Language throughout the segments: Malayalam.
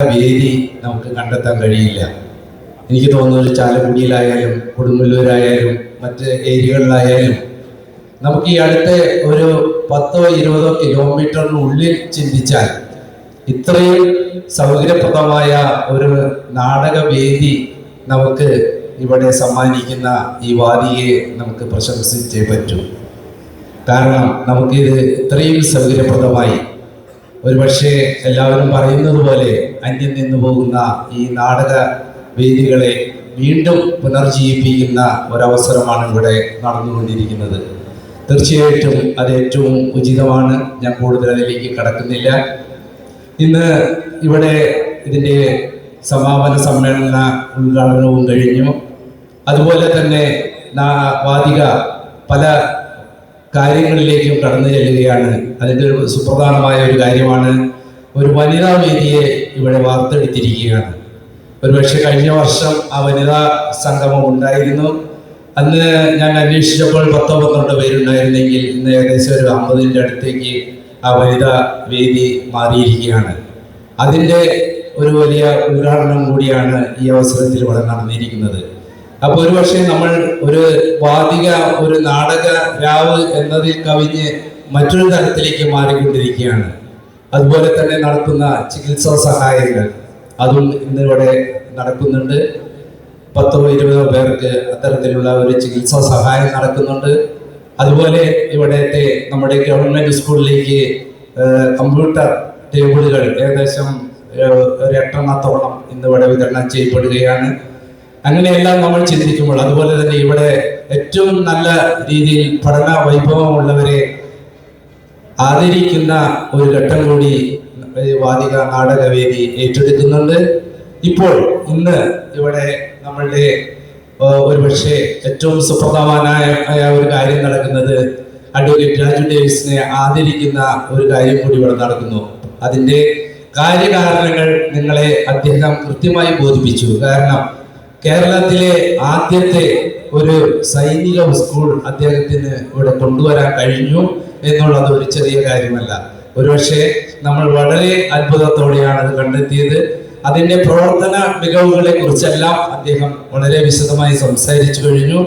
വേദി നമുക്ക് കണ്ടെത്താൻ കഴിയില്ല. എനിക്ക് തോന്നുന്നത് ചാലക്കുടിയിലായാലും കൊടുങ്ങല്ലൂരായാലും മറ്റ് ഏരിയകളിലായാലും നമുക്ക് ഈ അടുത്ത ഒരു പത്തോ ഇരുപതോ കിലോമീറ്ററിനുള്ളിൽ ചിന്തിച്ചാൽ ഇത്രയും സൗകര്യപ്രദമായ ഒരു നാടകവേദി നമുക്ക് ഇവിടെ സമ്മാനിക്കുന്ന ഈ വാദിയെ നമുക്ക് പ്രശംസിച്ചേ പറ്റൂ. കാരണം നമുക്കിത് ഇത്രയും സൗകര്യപ്രദമായി ഒരുപക്ഷെ എല്ലാവരും പറയുന്നത് പോലെ അന്യം നിന്നു പോകുന്ന ഈ നാടക വേദികളെ വീണ്ടും പുനർജീവിപ്പിക്കുന്ന ഒരവസരമാണ് ഇവിടെ നടന്നുകൊണ്ടിരിക്കുന്നത്. തീർച്ചയായിട്ടും അത് ഏറ്റവും ഉചിതമാണ്. ഞാൻ കൂടുതൽ അതിലേക്ക് കടക്കുന്നില്ല. ഇന്ന് ഇവിടെ ഇതിന്റെ സമാപന സമ്മേളന ഉദ്ഘാടനവും കഴിഞ്ഞു. അതുപോലെ തന്നെ വാദിക പല കാര്യങ്ങളിലേക്കും കടന്നു ചെല്ലുകയാണ്. അതിന്റെ ഒരു സുപ്രധാനമായ ഒരു കാര്യമാണ് ഒരു വനിതാ വേദിയെ ഇവിടെ വാർത്തെടുത്തിരിക്കുകയാണ്. ഒരുപക്ഷെ കഴിഞ്ഞ വർഷം ആ വനിതാ സംഗമം ഉണ്ടായിരുന്നു. അന്ന് ഞാൻ അന്വേഷിച്ചപ്പോൾ പത്തോ പന്ത്രണ്ടോ പേരുണ്ടായിരുന്നെങ്കിൽ ഇന്ന് ഏകദേശം ഒരു അമ്പതിന്റെ അടുത്തേക്ക് ആ വനിതാ വേദി മാറിയിരിക്കുകയാണ്. അതിന്റെ ഒരു വലിയ ഉദ്ഘാടനം കൂടിയാണ് ഈ അവസരത്തിൽ ഇവിടെ നടന്നിരിക്കുന്നത്. അപ്പോൾ ഒരു പക്ഷേ നമ്മൾ ഒരു വാദിക ഒരു നാടക രാവ് എന്നതിൽ കവിഞ്ഞ് മറ്റൊരു തരത്തിലേക്ക് മാറിക്കൊണ്ടിരിക്കുകയാണ്. അതുപോലെ തന്നെ നടത്തുന്ന ചികിത്സാ സഹായങ്ങൾ അതും ഇന്നിവിടെ നടക്കുന്നുണ്ട്. പത്തോ ഇരുപതോ പേർക്ക് അത്തരത്തിലുള്ള ഒരു ചികിത്സാ സഹായം നടക്കുന്നുണ്ട്. അതുപോലെ ഇവിടത്തെ നമ്മുടെ ഗവൺമെന്റ് സ്കൂളിലേക്ക് കമ്പ്യൂട്ടർ ടേബിളുകൾ ഏകദേശം ഒരു എട്ടെണ്ണത്തോളം ഇന്നിവിടെ വിതരണം ചെയ്യപ്പെടുകയാണ്. അങ്ങനെയെല്ലാം നമ്മൾ ചിന്തിക്കുമ്പോൾ അതുപോലെ തന്നെ ഇവിടെ ഏറ്റവും നല്ല രീതിയിൽ പഠന വൈഭവമുള്ളവരെ ആദരിക്കുന്ന ഒരു ഘട്ടം കൂടി വാദിക നാടകവേദി ഏറ്റെടുക്കുന്നുണ്ട്. ഇപ്പോൾ ഇന്ന് ഇവിടെ നമ്മളുടെ ഒരുപക്ഷെ ഏറ്റവും സുപ്രധാനമായ ഒരു കാര്യം നടക്കുന്നത് അഡ്വക്കേറ്റ് രാജു ഡേവിസിനെ ആദരിക്കുന്ന ഒരു കാര്യം കൂടി ഇവിടെ നടക്കുന്നു. അതിന്റെ കാര്യകാരണങ്ങൾ നിങ്ങളെ അദ്ദേഹം കൃത്യമായി ബോധിപ്പിച്ചു. കാരണം കേരളത്തിലെ ആദ്യത്തെ ഒരു സൈനിക സ്കൂൾ അദ്ദേഹത്തിന് ഇവിടെ കൊണ്ടുവരാൻ കഴിഞ്ഞു എന്നുള്ളത് ഒരു ചെറിയ കാര്യമല്ല. ഒരുപക്ഷെ നമ്മൾ വളരെ അത്ഭുതത്തോടെയാണ് അത് കണ്ടെത്തിയത്. അതിന്റെ പ്രവർത്തന മികവുകളെ കുറിച്ചെല്ലാം അദ്ദേഹം വളരെ വിശദമായി സംസാരിച്ചു കഴിഞ്ഞു.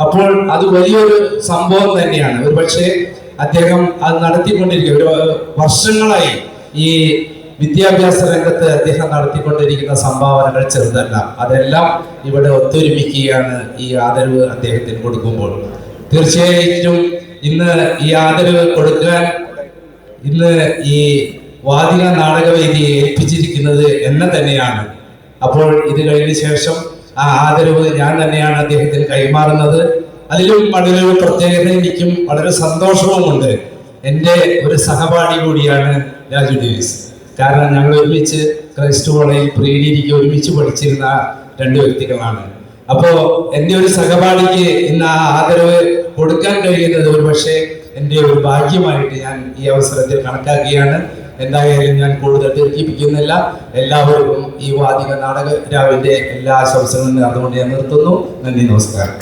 അപ്പോൾ അത് വലിയൊരു സംഭവം തന്നെയാണ്. ഒരുപക്ഷെ അദ്ദേഹം അത് നടത്തിക്കൊണ്ടിരിക്കുക ഒരു വർഷങ്ങളായി ഈ വിദ്യാഭ്യാസ രംഗത്ത് അദ്ദേഹം നടത്തിക്കൊണ്ടിരിക്കുന്ന സംഭാവനകൾ ചെറുതല്ല. അതെല്ലാം ഇവിടെ ഒത്തൊരുമിക്കുകയാണ് ഈ ആദരവ് അദ്ദേഹത്തിന് കൊടുക്കുമ്പോൾ. തീർച്ചയായിട്ടും ഇന്ന് ഈ ആദരവ് കൊടുക്കാൻ ഇന്ന് ഈ വാദിക നാടകവേദിയെ ഏൽപ്പിച്ചിരിക്കുന്നത് എന്നെ തന്നെയാണ്. അപ്പോൾ ഇത് കഴിഞ്ഞ ശേഷം ആ ആദരവ് ഞാൻ തന്നെയാണ് അദ്ദേഹത്തിന് കൈമാറുന്നത്. അതിലും വളരെ പ്രത്യേകത എനിക്കും വളരെ സന്തോഷവുമുണ്ട്. എന്റെ ഒരു സഹപാഠി കൂടിയാണ് രാജു ഡേവിസ്. കാരണം ഞങ്ങൾ ഒരുമിച്ച് ക്രൈസ്റ്റ് കോളേജിൽ പ്രീ ഒരുമിച്ച് പഠിച്ചിരുന്ന രണ്ട് വ്യക്തികളാണ്. അപ്പോ എന്റെ ഒരു സഹപാഠിക്ക് ഇന്ന് ആ ആദരവ് കൊടുക്കാൻ കഴിയുന്നത് ഒരു പക്ഷേ എന്റെ ഒരു ഭാഗ്യമായിട്ട് ഞാൻ ഈ അവസരത്തിൽ കണക്കാക്കുകയാണ്. എന്തായാലും ഞാൻ കൂടുതൽ ദീർഘിപ്പിക്കുന്നില്ല. എല്ലാവർക്കും ഈ വാദിക നാടക രാവിന്റെ എല്ലാ ആശംസകളും നേർന്നുകൊണ്ട് ഞാൻ നിർത്തുന്നു. നന്ദി നമസ്കാരം.